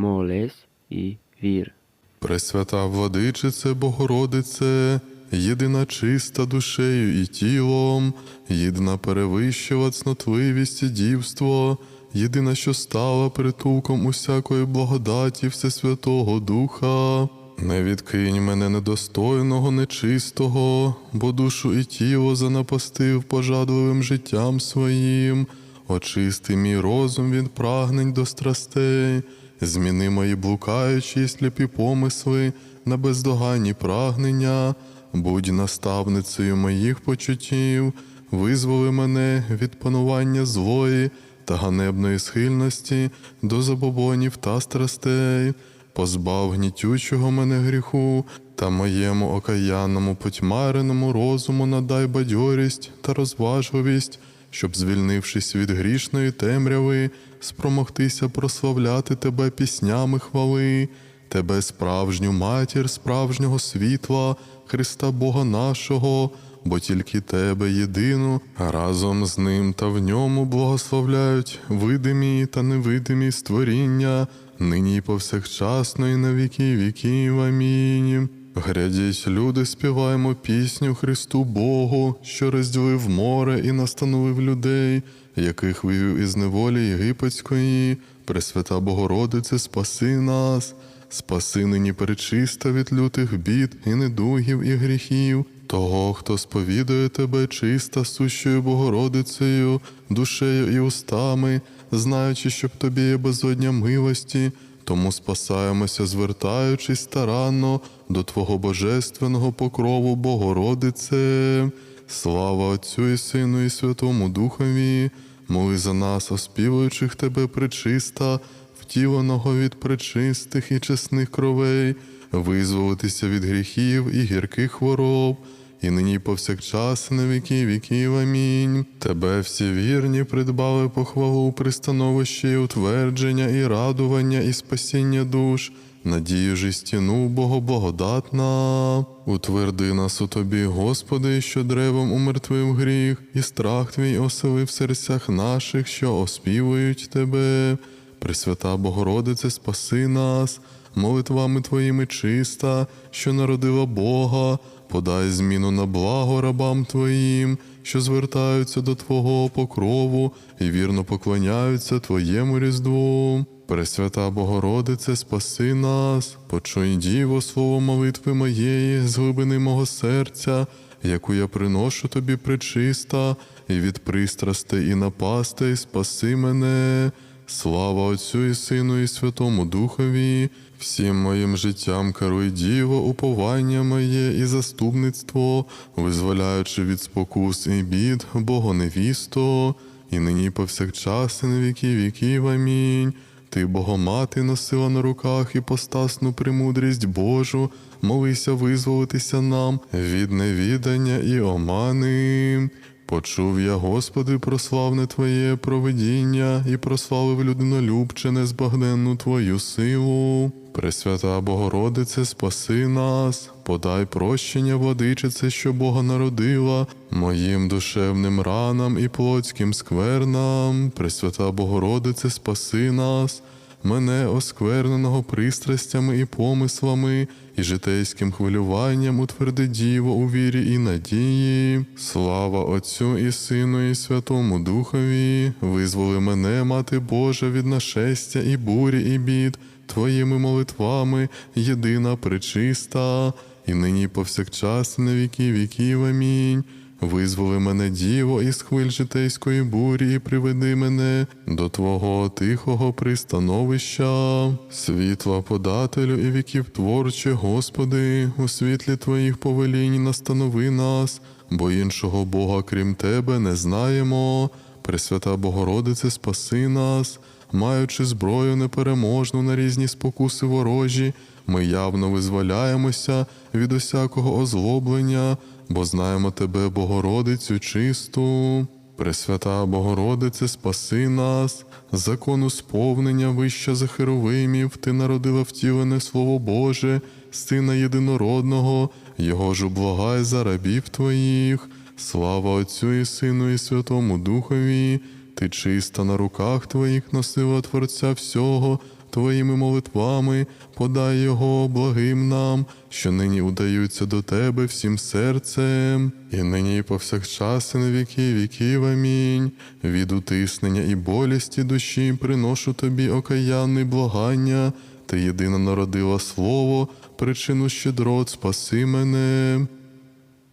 молись і вір. Пресвята владичице, Богородице, єдина чиста душею і тілом, єдина перевищила цнотливість і дівство, єдина, що стала притулком усякої благодаті Всесвятого Духа. Не відкинь мене недостойного, нечистого, бо душу і тіло занапастив пожадливим життям своїм. Очисти мій розум від прагнень до страстей, зміни мої блукаючі сліпі помисли на бездоганні прагнення, будь наставницею моїх почуттів, визволи мене від панування злої та ганебної схильності до забобонів та страстей, позбав гнітючого мене гріху та моєму окаянному потьмареному розуму надай бадьорість та розважливість, щоб, звільнившись від грішної темряви, спромогтися прославляти тебе піснями хвали, тебе справжню матір, справжнього світла, Христа Бога нашого, бо тільки тебе єдину, разом з ним та в ньому благословляють видимі та невидимі створіння, нині й повсякчасно і на віки віків. Амінь. Глядіть, люди, співаємо пісню Христу Богу, що розділив море і настановив людей, яких вивів із неволі єгипетської. Пресвята Богородице, спаси нас, спаси нині перечиста від лютих бід і недугів і гріхів. Того, хто сповідує тебе чиста сущою Богородицею, душею і устами, знаючи, що в тобі є безодня милості, тому спасаємося, звертаючись старанно до Твого божественного покрову, Богородице. Слава Отцю і Сину, і Святому Духові, моли за нас, оспівуючих Тебе причиста, втіленого від пречистих і чесних кровей, визволитися від гріхів і гірких хвороб. І нині повсякчас на віки віків. Амінь. Тебе всі вірні придбали похвалу, пристановище утвердження, і радування, і спасіння душ, надію ж стіну Богоблагодатна. Утверди нас у тобі, Господи, що древом умертвив гріх, і страх твій оселив в серцях наших, що оспівують тебе. Пресвята Богородице, спаси нас, молитвами Твоїми чиста, що народила Бога, подай зміну на благо рабам Твоїм, що звертаються до Твого покрову і вірно поклоняються Твоєму різдву. Пресвята Богородице, спаси нас, почуй діво слово молитви моєї з глибини мого серця, яку я приношу тобі причиста, і від пристрастей і напастей спаси мене. Слава Отцю і Сину, і Святому Духові, всім моїм життям керуй Діво, уповання моє і заступництво, визволяючи від спокус і бід, Богоневісто, і нині повсякчас, і на віки віків. Амінь. Ти, Богомати, носила на руках і постасну премудрість Божу, молися визволитися нам від невідання і омани. Почув я, Господи, прославне Твоє провидіння і прославив людинолюбче незбагненну Твою силу. Пресвята Богородице, спаси нас, подай прощення, владичице, що Бога народила, моїм душевним ранам і плотським сквернам. Пресвята Богородице, спаси нас мене оскверненого пристрастями і помислами, і житейським хвилюванням утверди діво у вірі і надії. Слава Отцю і Сину, і Святому Духові, визволи мене, Мати Божа, від нашестя і бурі, і бід, Твоїми молитвами, єдина пречиста, і нині повсякчас на віки віків. Амінь. Визволи мене, Діво, із хвиль житейської бурі, і приведи мене до Твого тихого пристановища, світла подателю і віків творче, Господи, у світлі Твоїх повелінь настанови нас, бо іншого Бога, крім Тебе, не знаємо. Пресвята Богородице, спаси нас, маючи зброю непереможну на різні спокуси ворожі, ми явно визволяємося від усякого озлоблення, бо знаємо Тебе, Богородицю чисту. Пресвята Богородице, спаси нас, закону сповнення вища за херовимів, Ти народила втілене Слово Боже, Сина єдинородного, Його ж облагай за рабів Твоїх. Слава Отцю і Сину, і Святому Духові, Ти чиста на руках Твоїх носила Творця всього, твоїми молитвами, подай його благим нам, що нині удаються до тебе всім серцем, і нині і повсякчас і на віки віків. Амінь. Від утиснення і болісті душі приношу тобі окаянний благання. Ти єдина народила слово, причину щедрот спаси мене.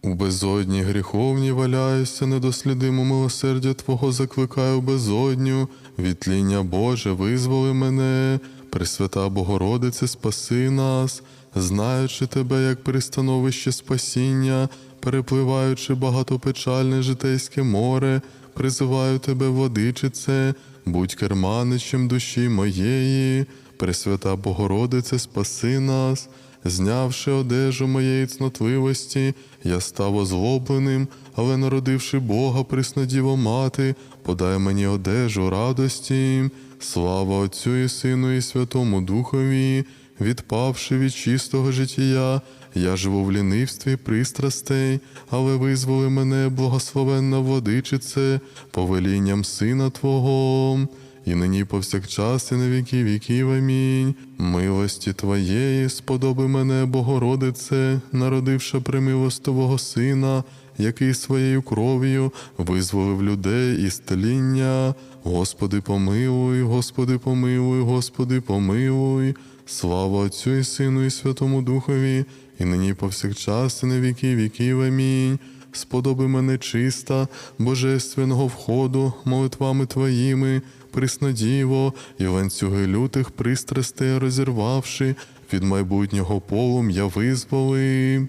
У безодні гріховні валяюся, недослідимо милосердя Твого закликаю безодню, відтління Боже, визволи мене, Пресвята Богородице, спаси нас, знаючи Тебе як пристановище спасіння, перепливаючи багатопечальне житейське море, призиваю Тебе, владичице, будь керманичем душі моєї, Пресвята Богородице, спаси нас. Знявши одежу моєї цнотливості, я став озлобленим, але народивши Бога, приснодіво мати, подай мені одежу радості, слава Отцю і Сину, і Святому Духові, відпавши від чистого життя, я живу в лінивстві пристрастей, але визволи мене, благословенна владичице, повелінням Сина Твого і нині повсякчас, і на віки віків. Амінь. Милості Твоєї, сподоби мене, Богородице, народивша примилостивого Сина, який своєю кров'ю визволив людей із тління. Господи, помилуй, Господи, помилуй, Господи, помилуй. Слава Отцю і Сину, і Святому Духові, і нині повсякчас, і на віки віків. Амінь сподоби мене чиста, божественного входу, молитвами твоїми, приснодіво, і ланцюги лютих пристрастей розірвавши, від майбутнього полум'я визволи.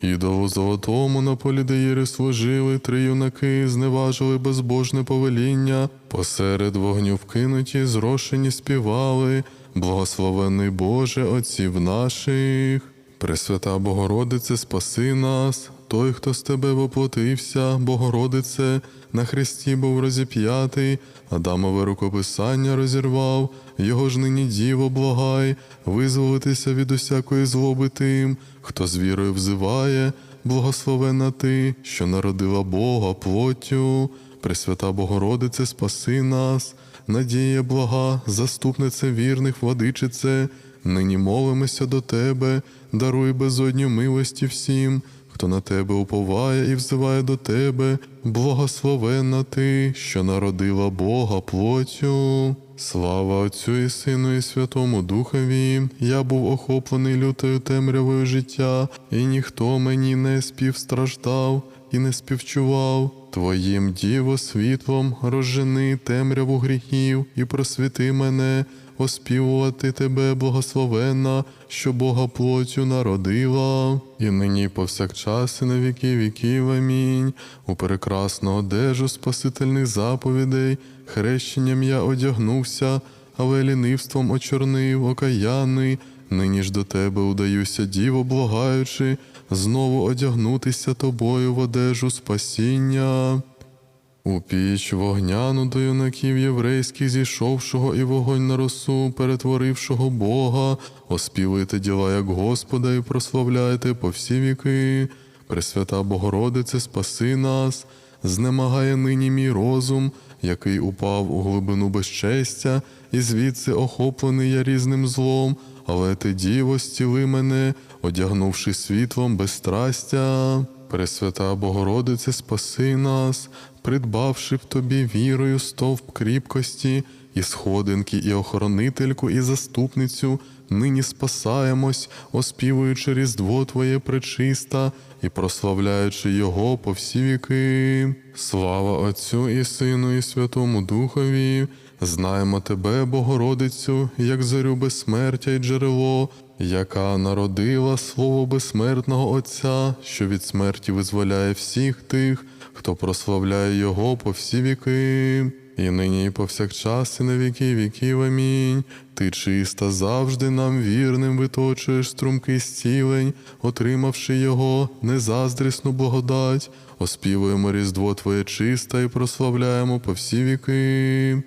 Ідолу золотому на полі Деїри служили, три юнаки зневажили безбожне повеління, посеред вогню вкинуті, зрошені співали, благословений Боже отців наших. Пресвята Богородице, спаси нас, той, хто з тебе воплотився, Богородице, на хресті був розіп'ятий, Адамове рукописання розірвав, його ж нині діво благай, визволитися від усякої злоби тим, хто з вірою взиває, благословена ти, що народила Бога плоттю. Пресвята Богородице, спаси нас, надія блага, заступнице вірних, владичице, нині молимося до Тебе, даруй безодню милості всім, хто на тебе уповає і взиває до тебе, благословенна ти, що народила Бога плоттю. Слава Отцю і Сину, і Святому Духові, я був охоплений лютою темрявою життя, і ніхто мені не співстраждав і не співчував. Твоїм діво світлом розжени темряву гріхів і просвіти мене, оспівувати тебе, благословенна, що Бога плотю народила, і нині повсякчас і на віки віків. Амінь. У прекрасну одежу спасительних заповідей, хрещенням я одягнувся, але лінивством очорнив, окаянний. Нині ж до тебе удаюся, діво, благаючи, знову одягнутися тобою в одежу спасіння. У піч вогняну до юнаків єврейських зійшовшого і вогонь на росу, перетворившого Бога, оспівуйте діла як Господа і прославляйте по всі віки. Пресвята Богородице, спаси нас, знемагає нині мій розум, який упав у глибину безчестя, і звідси охоплений я різним злом, але ти, діво, стіли мене, одягнувши світлом безстрастя. Пресвята Богородице, спаси нас, придбавши в тобі вірою стовп кріпкості, і сходинки, і охоронительку, і заступницю, нині спасаємось, оспівуючи Різдво Твоє пречиста і прославляючи Його по всі віки. Слава Отцю і Сину, і Святому Духові. Знаємо Тебе, Богородицю, як зорю безсмертя й джерело, яка народила слово безсмертного Отця, що від смерті визволяє всіх тих, хто прославляє Його по всі віки. І нині, і повсякчас, і на віки віків. Амінь. Ти чиста завжди нам вірним виточуєш струмки зцілень, отримавши його незаздрісну благодать, оспівуємо Різдво Твоє чисте і прославляємо по всі віки.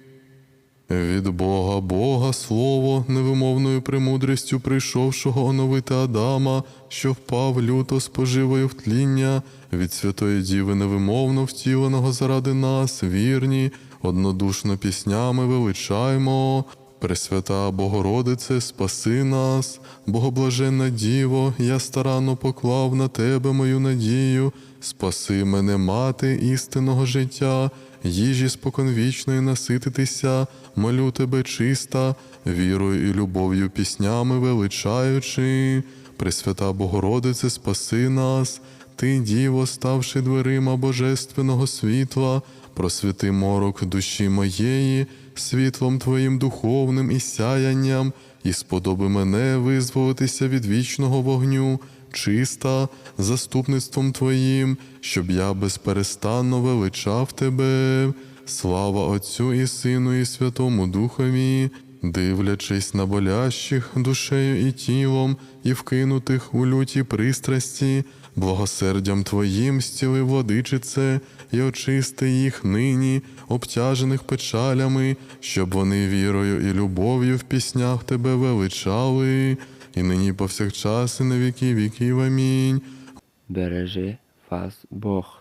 Від Бога Бога слово, невимовною премудрістю прийшовшого оновити Адама, що впав люто споживою в тління, від Святої Діви невимовно втіленого заради нас, вірні, однодушно піснями величаємо. Пресвята Богородице, спаси нас, Богоблаженна Діво, я старанно поклав на Тебе мою надію, спаси мене, мати істинного життя, їжі споконвічної насититися, молю Тебе чиста, вірою і любов'ю піснями величаючи. Пресвята Богородице, спаси нас, Ти, Діво, ставши дверима Божественного світла, просвіти морок душі моєї, світлом Твоїм духовним і сяянням, і сподоби мене визволитися від вічного вогню, чиста, заступництвом Твоїм, щоб я безперестанно величав Тебе. Слава Отцю і Сину, і Святому Духові, дивлячись на болящих душею і тілом, і вкинутих у люті пристрасті, благосердям Твоїм стіли владичице, і очисти їх нині, обтяжених печалями, щоб вони вірою і любов'ю в піснях Тебе величали, і нині повсякчас, і на віки віків. Амінь. Бережи вас Бог.